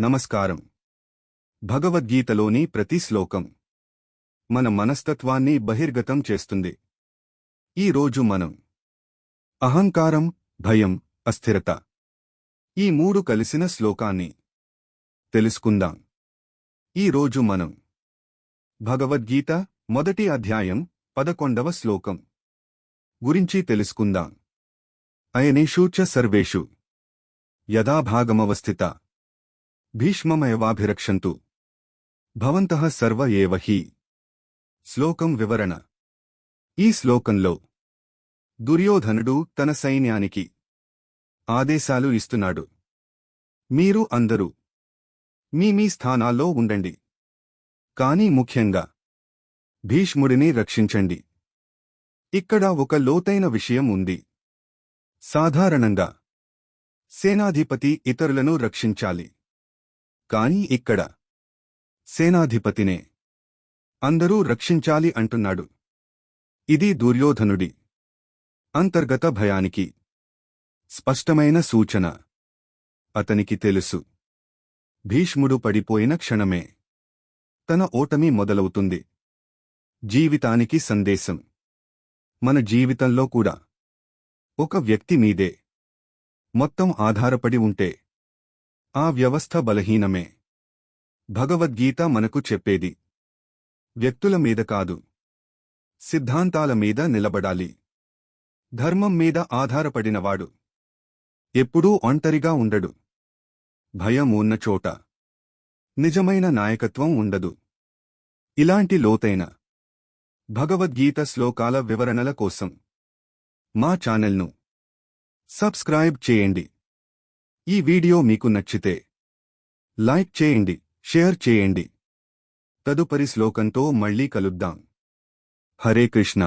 నమస్కారం. భగవద్గీతలోని ప్రతి శ్లోకం మన మనస్తత్వాన్ని బహిర్గతం చేస్తుంది. ఈ రోజు మనం అహంకారం భయం అస్థిరత ఈ మూడు కలిసిన శ్లోకాన్ని తెలుసుకుందాం. ఈ రోజు మనం భగవద్గీత మొదటి అధ్యాయం పదకొండవ శ్లోకం గురించి తెలుసుకుందాం. అయనేషు చ సర్వేషు యథాభాగమవస్థిత భీష్మమయవాభిరక్షంతు. భవంతః సర్వ ఏవ హి. శ్లోకం వివరణ. ఈ శ్లోకంలో దుర్యోధనుడు తన సైన్యానికి ఆదేశాలు ఇస్తున్నాడు. మీరు అందరూ మీ మీ స్థానాల్లో ఉండండి. కానీ ముఖ్యంగా భీష్ముడిని రక్షించండి. ఇక్కడ ఒక లోతైన విషయం ఉంది. సాధారణంగా సేనాధిపతి ఇతరులను రక్షించాలి. కాని ఇక్కడ సేనాధిపతినే అందరూ రక్షించాలి అంటున్నాడు. ఇది దుర్యోధనుడి అంతర్గత భయానికి స్పష్టమైన సూచన. అతనికి తెలుసు. భీష్ముడు పడిపోయిన క్షణమే తన ఓటమి మొదలవుతుంది. జీవితానికి సందేశం. మన జీవితంలో కూడా ఒక వ్యక్తి మీదే మొత్తం ఆధారపడి ఉంటే ఆ వ్యవస్థ బలహీనమే. భగవద్గీత మనకు చెప్పేది. వ్యక్తుల మీద కాదు. సిద్ధాంతాల మీద నిలబడాలి. ధర్మం మీద ఆధారపడినవాడు. ఎప్పుడూ ఒంటరిగా ఉండడు. భయం ఉన్న చోట. నిజమైన నాయకత్వం ఉండదు. ఇలాంటి లోతైన భగవద్గీత శ్లోకాల వివరణల కోసం మా ఛానల్ను సబ్స్క్రైబ్ చేయండి. ఈ వీడియో మీకు నచ్చితే లైక్ చేయండి షేర్ చేయండి. తదుపరి శ్లోకంతో మళ్ళీ కలుద్దాం. హరే కృష్ణ.